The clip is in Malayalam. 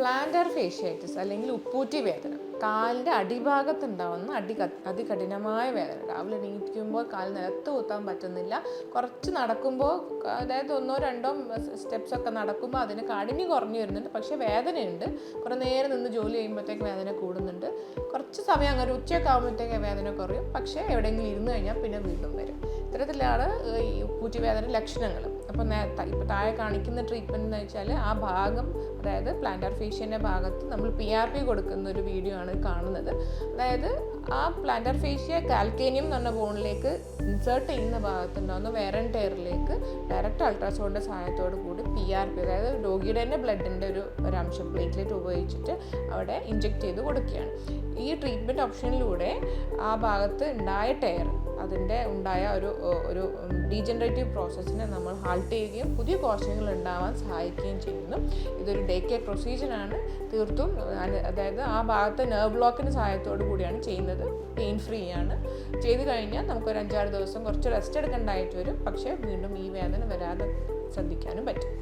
പ്ലാന്റർ ഫേഷ്യാറ്റിസ് അല്ലെങ്കിൽ ഉപ്പൂറ്റി വേദന. കാലിന്റെ അടിഭാഗത്തുണ്ടാവുന്ന അടി അതികഠിനമായ വേദന. രാവിലെ എണീക്കുമ്പോൾ കാൽ നിലത്ത് കുത്താൻ പറ്റുന്നില്ല. കുറച്ച് നടക്കുമ്പോൾ അതായത് ഒന്നോ രണ്ടോ സ്റ്റെപ്സ് ഒക്കെ നടക്കുമ്പോൾ അതിന് കാഠിന്യം കുറഞ്ഞു വരുന്നുണ്ട്. പക്ഷേ വേദനയുണ്ട്. കുറേ നേരം നിന്ന് ജോലി ചെയ്യുമ്പോഴത്തേക്ക് വേദന കൂടുന്നുണ്ട്. കുറച്ച് സമയം അങ്ങനെ ഉച്ചയൊക്കെ ആകുമ്പോഴത്തേക്ക് വേദന കുറയും. പക്ഷേ എവിടെയെങ്കിലും ഇരുന്ന് കഴിഞ്ഞാൽ പിന്നെ വീണ്ടും വരും. ഇത്തരത്തിലാണ് ഈ ഉപ്പൂറ്റി വേദന ലക്ഷണങ്ങൾ അപ്പോൾ ഇപ്പോൾ താഴെ കാണിക്കുന്ന ട്രീറ്റ്മെന്റ് എന്ന് വെച്ചാൽ ആ ഭാഗം അതായത് പ്ലാന്റാർ ഫേഷ്യന്റെ ഭാഗത്ത് നമ്മൾ പി ആർ പി കൊടുക്കുന്ന ഒരു വീഡിയോ ആണ് കാണുന്നത്. അതായത് ആ പ്ലാന്റാർ ഫേഷ്യ കാൽക്കേനിയം എന്ന് പറഞ്ഞ ബോണിലേക്ക് ഇൻസേർട്ട് ചെയ്യുന്ന ഭാഗത്തുണ്ടാകുന്ന വേറൻ ടയറിലേക്ക് ഡയറക്റ്റ് അൾട്രാസൗണ്ടിന്റെ സഹായത്തോടു കൂടി പി ആർ പി അതായത് രോഗിയുടെ തന്നെ ബ്ലഡിന്റെ ഒരു ഒരംശം പ്ലേറ്റ്ലെറ്റ് ഉപയോഗിച്ചിട്ട് അവിടെ ഇഞ്ചെക്ട് ചെയ്ത് കൊടുക്കുകയാണ്. ഈ ട്രീറ്റ്മെന്റ് ഓപ്ഷനിലൂടെ ആ ഭാഗത്ത് ഉണ്ടായ ടയർ അതിന്റെ ഉണ്ടായ ഒരു ഒരു ഡീജനറേറ്റീവ് പ്രോസസ്സിനെ നമ്മൾ ഹാൾട്ട് ചെയ്യുകയും പുതിയ കോശങ്ങൾ ഉണ്ടാവാൻ സഹായിക്കുകയും ചെയ്യുന്നു. ഇതൊരു ഡേ കെയർ പ്രൊസീജിയറാണ് തീർത്തും അതായത് ആ ഭാഗത്തെ നെർവ് ബ്ലോക്കിന്റെ സഹായത്തോടു കൂടിയാണ് ചെയ്യുന്നത്. പെയിൻ ഫ്രീ ആണ്. ചെയ്തു കഴിഞ്ഞാൽ നമുക്ക് ഒരു അഞ്ചാറ് ദിവസം കുറച്ച് റെസ്റ്റ് എടുക്കേണ്ടതായിട്ട് വരും. പക്ഷേ വീണ്ടും ഈ വേദന വരാതെ ശ്രദ്ധിക്കാനും പറ്റും.